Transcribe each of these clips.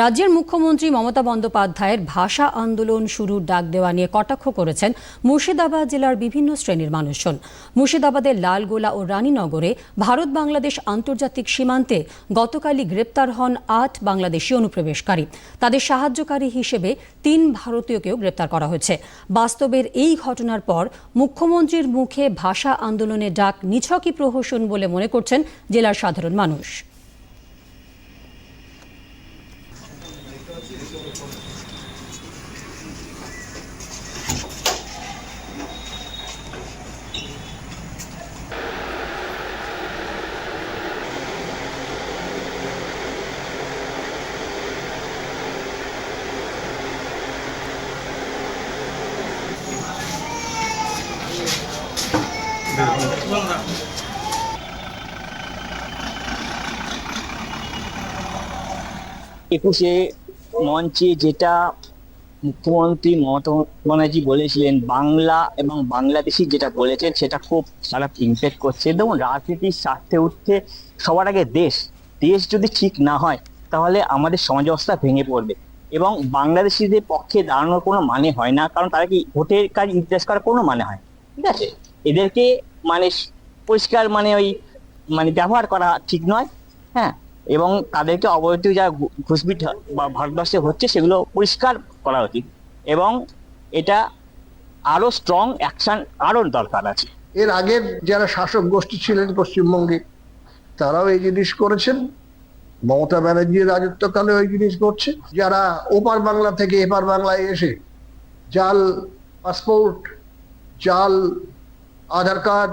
রাজ্যের মুখ্যমন্ত্রী মমতা বন্দ্যোপাধ্যায়ের ভাষা আন্দোলন শুরুর ডাক দেওয়া নিয়ে কটাক্ষ করেছেন মুর্শিদাবাদ জেলার বিভিন্ন শ্রেণির মানুষজন। মুর্শিদাবাদের লালগোলা ও রানীনগরে ভারত বাংলাদেশ আন্তর্জাতিক সীমান্তে গতকালই গ্রেপ্তার হন আট বাংলাদেশি অনুপ্রবেশকারী। তাদের সাহায্যকারী হিসেবে তিন ভারতীয়কেও গ্রেপ্তার করা হয়েছে। বাস্তবের এই ঘটনার পর মুখ্যমন্ত্রীর মুখে ভাষা আন্দোলনের ডাক নিছকই প্রহসন বলে মনে করছেন জেলার সাধারণ মানুষ। 嗯好的谢谢你不行 মঞ্চে যেটা মুখ্যমন্ত্রী মমতা ব্যানার্জি বলেছিলেন, বাংলা এবং বাংলাদেশি যেটা বলেছেন, সেটা খুব খারাপ ইম্প্যাক্ট করছে। দেখুন, রাজনীতির স্বার্থে উঠতে সবার আগে দেশ দেশ যদি ঠিক না হয়, তাহলে আমাদের সমাজ ব্যবস্থা ভেঙে পড়বে। এবং বাংলাদেশিদের পক্ষে দাঁড়ানোর কোনো মানে হয় না, কারণ তারা কি ভোটের কাজ ইতিহাস করার কোনো মানে হয় ঠিক আছে? এদেরকে মানে পরিষ্কার মানে ওই মানে ব্যবহার করা ঠিক নয়। হ্যাঁ? এবং তাদেরকে অবৈধ যা ঘু- ঘুষবিট বা ভারতবর্ষে হচ্ছে সেগুলো পরিষ্কার করা উচিত। এবং এটা আরও স্ট্রং অ্যাকশন আরও দরকার আছে। এর আগের যারা শাসক গোষ্ঠী ছিলেন পশ্চিমবঙ্গে, তারাও এই জিনিস করেছেন। মমতা ব্যানার্জির রাজত্বকালে ওই জিনিস করছে যারা ওপার বাংলা থেকে এপার বাংলায় এসে জাল, পাসপোর্ট, জাল, আধার কার্ড,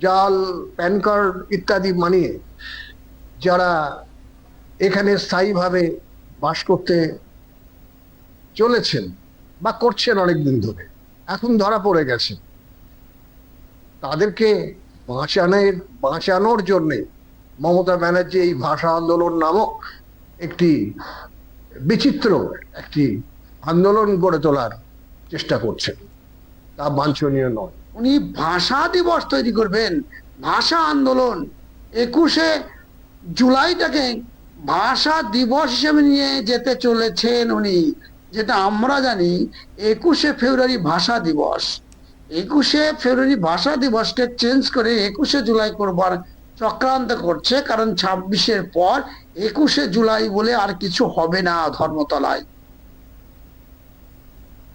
জাল, প্যান কার্ড ইত্যাদি মানিয়ে যারা এখানে স্থায়ীভাবে বাস করতে চলেছেন বা করছেন অনেকদিন ধরে, এখন ধরা পড়ে গেছে। তাদেরকে বাঁচানোর বাঁচানোর জন্যে মমতা ব্যানার্জি এই ভাষা আন্দোলন নামক একটি বিচিত্র একটি আন্দোলন গড়ে তোলার চেষ্টা করছেন। তা বাঞ্ছনীয় নয়। উনি ভাষা দিবস তৈরি করবেন, ভাষা আন্দোলন, একুশে জুলাইটাকে ভাষা দিবস হিসেবে নিয়ে যেতে চলেছেন উনি, যেটা আমরা জানি একুশে ফেব্রুয়ারি ভাষা দিবস। একুশে ফেব্রুয়ারি ভাষা দিবসকে চেঞ্জ করে একুশে জুলাই করবার চক্রান্ত করছে, কারণ ছাব্বিশের পর একুশে জুলাই বলে আর কিছু হবে না ধর্মতলায়।